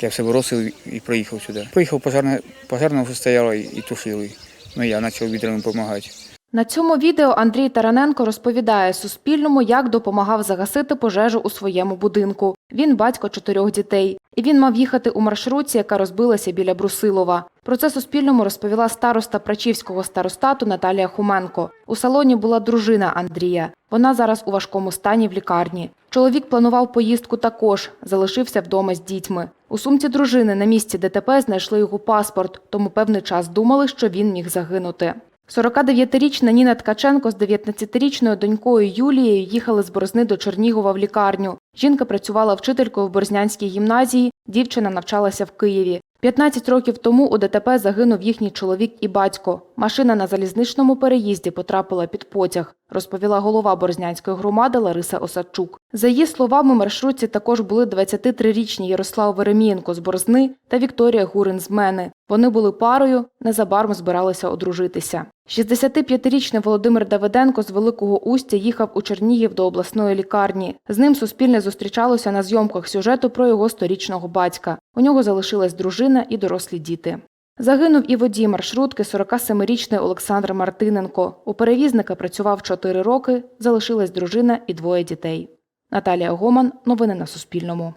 Я все виросив і приїхав сюди. Приїхав пожарне, пожарна вже стояла і, і тушили. Ну я почав відрами допомагати. На цьому відео Андрій Тараненко розповідає Суспільному, як допомагав загасити пожежу у своєму будинку. Він батько чотирьох дітей, і він мав їхати у маршрутці, яка розбилася біля Брусилова. Про це Суспільному розповіла староста Прачівського старостату Наталія Хуменко. У салоні була дружина Андрія. Вона зараз у важкому стані в лікарні. Чоловік планував поїздку також, залишився вдома з дітьми. У сумці дружини на місці ДТП знайшли його паспорт, тому певний час думали, що він міг загинути. 49-річна Ніна Ткаченко з 19-річною донькою Юлією їхали з Борозни до Чернігова в лікарню. Жінка працювала вчителькою в Борзнянській гімназії, дівчина навчалася в Києві. 15 років тому у ДТП загинув їхній чоловік і батько. Машина на залізничному переїзді потрапила під потяг, розповіла голова Борзнянської громади Лариса Осадчук. За її словами, маршрутці також були 23-річні Ярослав Веремієнко з Борзни та Вікторія Гурин з Мени. Вони були парою, незабаром збиралися одружитися. 65-річний Володимир Давиденко з Великого Устя їхав у Чернігів до обласної лікарні. З ним суспільне зустрічалося на зйомках сюжету про його сторічного батька. У нього залишилась дружина і дорослі діти. Загинув і водій маршрутки 47-річний Олександр Мартиненко. У перевізника працював 4 роки, залишилась дружина і двоє дітей. Наталія Гоман. Новини на Суспільному.